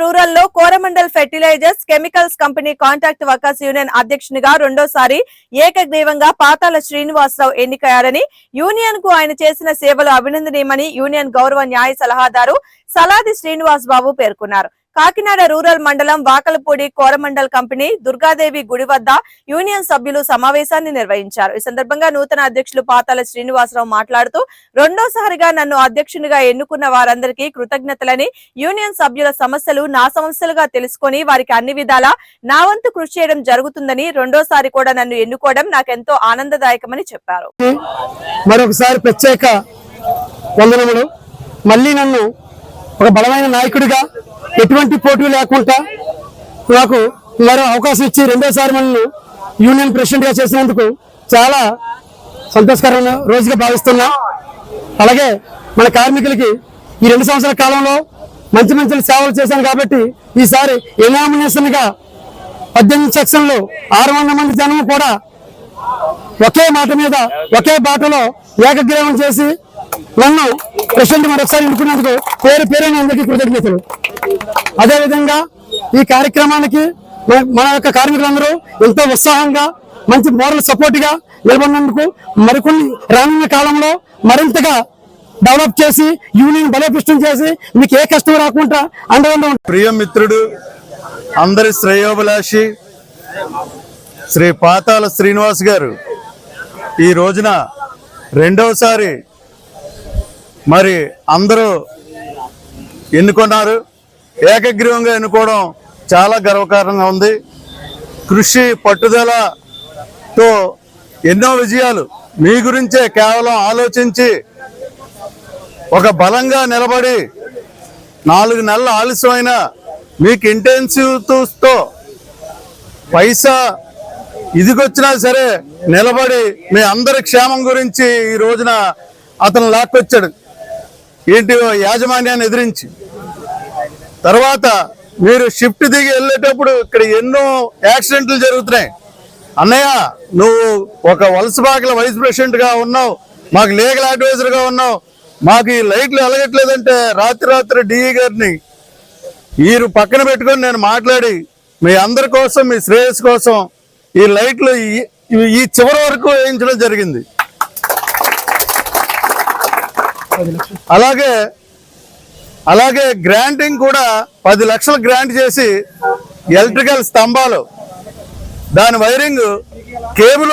రూరల్లో Coromandel fertilisers chemicals company contract workers union అధ్యక్షునిగా రెండోసారి ఏకగ్రీవంగా పాతాల శ్రీనివాసరావు ఎన్నికయ్యారని యూనియన్కు ఆయన చేసిన సేవలు అభినందనీయమని యూనియన్ గౌరవ న్యాయ సలహాదారు సలాది శ్రీనివాస్ బాబు పేర్కొన్నారు. కాకినాడ రూరల్ మండలం వాకలపూడి కోరమండల్ కంపెనీ దుర్గాదేవి గుడి వద్ద యూనియన్ సభ్యులు సమావేశాన్ని నిర్వహించారు. ఈ సందర్భంగా నూతన అధ్యక్షులు పాతాల శ్రీనివాసరావు మాట్లాడుతూ రెండోసారిగా నన్ను అధ్యక్షునిగా ఎన్నుకున్న వారందరికీ కృతజ్ఞతలని యూనియన్ సభ్యుల సమస్యలు నా సమస్యలుగా తెలుసుకొని వారికి అన్ని విధాలా నా వంతు కృషి చేయడం జరుగుతుందని రెండోసారి కూడా నన్ను ఎన్నుకోవడం నాకెంతో ఆనందదాయకమని చెప్పారు. మరొకసారి ప్రత్యేక వందనములు. మళ్ళీ నన్ను ఒక బలమైన నాయకుడిగా ఎటువంటి పోటీ లేకుండా నాకు మరో అవకాశం ఇచ్చి రెండోసారి మనల్ని యూనియన్ ప్రెసిడెంట్గా చేసినందుకు చాలా సంతోషకరమైన రోజుగా భావిస్తున్నా. అలాగే మన కార్మికులకి ఈ రెండు సంవత్సరాల కాలంలో మంచి మంచి సేవలు చేశాను కాబట్టి ఈసారి ఎనామినేషన్గా పద్దెనిమిది సెక్షన్లు ఆరు వందల మంది జనం కూడా ఒకే మాట మీద ఒకే బాటలో ఏకగ్రీవం చేసి నన్ను ప్రెసిడెంట్ మరొకసారి ఎన్నుకున్నందుకు పేరు పేరైన అందరికీ కృతజ్ఞతలు. అదేవిధంగా ఈ కార్యక్రమానికి మన- యొక్క కార్మికులందరూ ఎంతో ఉత్సాహంగా మంచి మోరల్ సపోర్ట్గా నిలబడినందుకు మరికొన్ని రానున్న కాలంలో మరింతగా డెవలప్ చేసి యూనియన్ బలోపేతం చేసి మీకు ఏ కష్టం రాకుండా అండగా ప్రియ మిత్రుడు అందరి శ్రేయోభిలాషి శ్రీ పాతాల శ్రీనివాస్ గారు ఈ రోజున రెండవసారి మరి అందరూ ఎన్నుకున్నారు. ఏకగ్రీవంగా ఎన్నుకోవడం చాలా గర్వకారంగా ఉంది. కృషి పట్టుదలతో ఎన్నో విజయాలు మీ గురించే కేవలం ఆలోచించి ఒక బలంగా నిలబడి నాలుగు నెలల ఆలస్యమైన మీకు ఇంటెన్సివ్తో పైసా ఇదిగొచ్చినా సరే నిలబడి మీ అందరి క్షేమం గురించి ఈ రోజున అతను లాక్కొచ్చాడు. ఏంటి యాజమాన్యాన్ని ఎదిరించి? తర్వాత మీరు షిఫ్ట్ దిగి వెళ్ళేటప్పుడు ఇక్కడ ఎన్నో యాక్సిడెంట్లు జరుగుతున్నాయి. అన్నయ్య నువ్వు ఒక వలస వలసబాకల వైస్ ప్రెసిడెంట్గా ఉన్నావు మాకు లీగల్ అడ్వైజర్గా ఉన్నావు మాకు ఈ లైట్లు వెలగట్లేదంటే రాత్రి రాత్రి డిఈ గారిని మీరు పక్కన పెట్టుకొని నేను మాట్లాడి మీ అందరి కోసం మీ శ్రేయస్ కోసం ఈ లైట్లు ఈ- ఈ చివరి వరకు వేయించడం జరిగింది. అలాగే అలాగే గ్రాంటింగ్ కూడా పది లక్షలు గ్రాంట్ చేసి ఎలక్ట్రికల్ స్తంభాలు. దాని వైరింగ్ కేబుల్